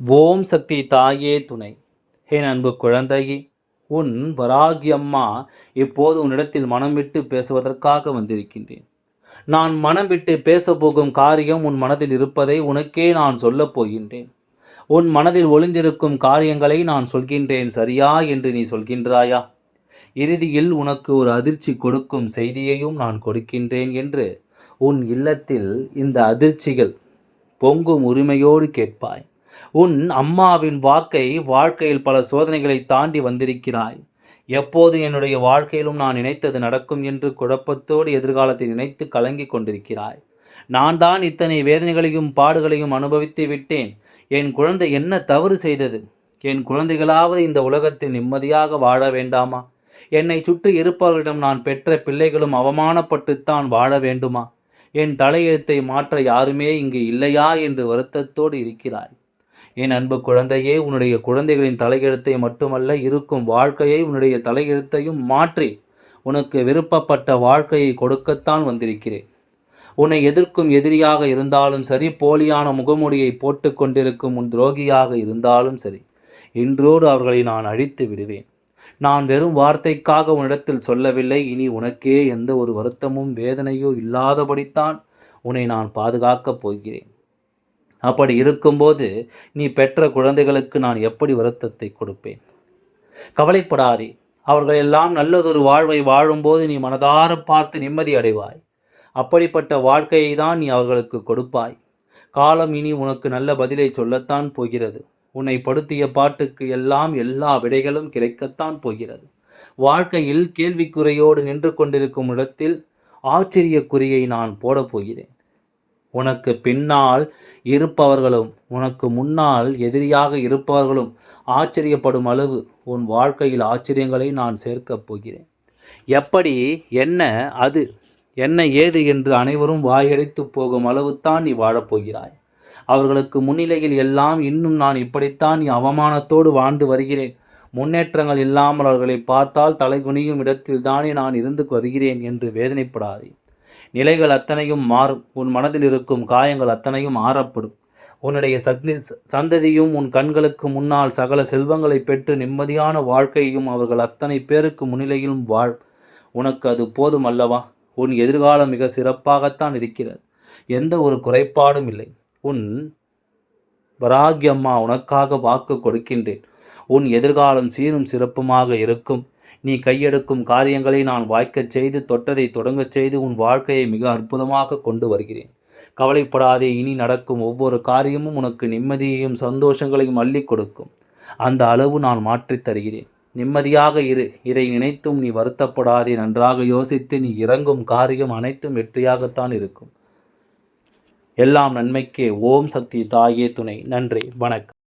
ஓம் சக்தி தாயே துணை. ஹே அன்பு குழந்தையே உன் வராகியம்மா இப்போது உன்னிடத்தில் மனம் விட்டு பேசுவதற்காக வந்திருக்கின்றேன். நான் மனம் விட்டு பேசப்போகும் காரியம் உன் மனதில் இருப்பதை உனக்கே நான் சொல்லப் போகின்றேன். உன் மனதில் ஒளிந்திருக்கும் காரியங்களை நான் சொல்கின்றேன் சரியா என்று நீ சொல்கின்றாயா? இறுதியில் உனக்கு ஒரு அதிர்ச்சி கொடுக்கும் செய்தியையும் நான் கொடுக்கின்றேன் என்று உன் இல்லத்தில் இந்த அதிர்ச்சிகள் பொங்கும் உரிமையோடு கேட்பாய். உன் அம்மாவின் வாக்கை வாழ்க்கையில் பல சோதனைகளை தாண்டி வந்திருக்கிறாய். எப்போது என்னுடைய வாழ்க்கையிலும் நான் நினைத்தது நடக்கும் என்று குழப்பத்தோடு எதிர்காலத்தை நினைத்து கலங்கிக் கொண்டிருக்கிறாய். நான் தான் இத்தனை வேதனைகளையும் பாடுகளையும் அனுபவித்து விட்டேன். என் குழந்தை என்ன தவறு செய்தது? என் குழந்தைகளாவது இந்த உலகத்தில் நிம்மதியாக வாழ வேண்டாமா? என்னை சுற்றி இருப்பவர்களிடம் நான் பெற்ற பிள்ளைகளும் அவமானப்பட்டுத்தான் வாழ வேண்டுமா? என் தலையெழுத்தை மாற்ற யாருமே இங்கு இல்லையா என்று வருத்தத்தோடு இருக்கிறாய். என் அன்பு குழந்தையே உன்னுடைய குழந்தைகளின் தலையெழுத்தை மட்டுமல்ல இருக்கும் வாழ்க்கையை உன்னுடைய தலையெழுத்தையும் மாற்றி உனக்கு விருப்பப்பட்ட வாழ்க்கையை கொடுக்கத்தான் வந்திருக்கிறேன். உன்னை எதிர்க்கும் எதிரியாக இருந்தாலும் சரி போலியான முகமூடியை போட்டு கொண்டிருக்கும் உன் துரோகியாக இருந்தாலும் சரி இன்றோடு அவர்களை நான் அழித்து விடுவேன். நான் வெறும் வார்த்தைக்காக உன்னிடத்தில் சொல்லவில்லை இனி உனக்கே எந்த ஒரு வருத்தமும் வேதனையோ இல்லாதபடித்தான் உன்னை நான் பாதுகாக்கப் போகிறேன். அப்படி இருக்கும்போது நீ பெற்ற குழந்தைகளுக்கு நான் எப்படி வருத்தத்தை கொடுப்பேன்? கவலைப்படாதே. அவர்கள் எல்லாம் நல்லதொரு வாழ்வை வாழும்போது நீ மனதார பார்த்து நிம்மதி அடைவாய். அப்படிப்பட்ட வாழ்க்கையை தான் நீ அவர்களுக்கு கொடுப்பாய். காலம் இனி உனக்கு நல்ல பதிலை சொல்லத்தான் போகிறது. உன்னை படுத்திய பாட்டுக்கு எல்லாம் எல்லா விடைகளும் கிடைக்கத்தான் போகிறது. வாழ்க்கையில் கேள்விக்குறையோடு நின்று கொண்டிருக்கும் இடத்தில் ஆச்சரியக்குறியை நான் போடப் போகிறேன். உனக்கு பின்னால் இருப்பவர்களும் உனக்கு முன்னால் எதிரியாக இருப்பவர்களும் ஆச்சரியப்படும் அளவு உன் வாழ்க்கையில் ஆச்சரியங்களை நான் சேர்க்கப் போகிறேன். எப்படி என்ன அது என்ன ஏது என்று அனைவரும் வாயடித்து போகும் அளவுத்தான் நீ வாழப்போகிறாய் அவர்களுக்கு முன்னிலையில் எல்லாம் இன்னும் நான் இப்படித்தான் நீ அவமானத்தோடு வாழ்ந்து வருகிறேன். முன்னேற்றங்கள் இல்லாமல் அவர்களை பார்த்தால் தலைகுனியும் இடத்தில் தானே நான் இருந்து வருகிறேன் என்று வேதனைப்படாதே. நிலைகள் அத்தனையும் மாறும். உன் மனதில் இருக்கும் காயங்கள் அத்தனையும் ஆறப்படும். உன்னுடைய சந்தி சந்ததியும் உன் கண்களுக்கு முன்னால் சகல செல்வங்களை பெற்று நிம்மதியான வாழ்க்கையும் அவர்கள் அத்தனை பேருக்கு முன்னிலையிலும் வாழ் உனக்கு அது போதும் அல்லவா? உன் எதிர்காலம் மிக சிறப்பாகத்தான் இருக்கிறது. எந்த ஒரு குறைபாடும் இல்லை. உன் வராகியம்மா உனக்காக வாக்கு கொடுக்கின்றேன். உன் எதிர்காலம் சீரும் சிறப்புமாக இருக்கும். நீ கையெடுக்கும் காரியங்களை நான் வாய்க்கச் செய்து தொட்டதை தொடங்கச் செய்து உன் வாழ்க்கையை மிக அற்புதமாக கொண்டு வருகிறேன். கவலைப்படாதே இனி நடக்கும் ஒவ்வொரு காரியமும் உனக்கு நிம்மதியையும் சந்தோஷங்களையும் அள்ளி கொடுக்கும். அந்த அளவு நான் மாற்றித் தருகிறேன். நிம்மதியாக இரு இதை நினைத்தும் நீ வருத்தப்படாதே நன்றாக யோசித்து நீ இறங்கும் காரியம் அனைத்தும் வெற்றியாகத்தான் இருக்கும். எல்லாம் நன்மைக்கே. ஓம் சக்தி தாயே துணை. நன்றி. வணக்கம்.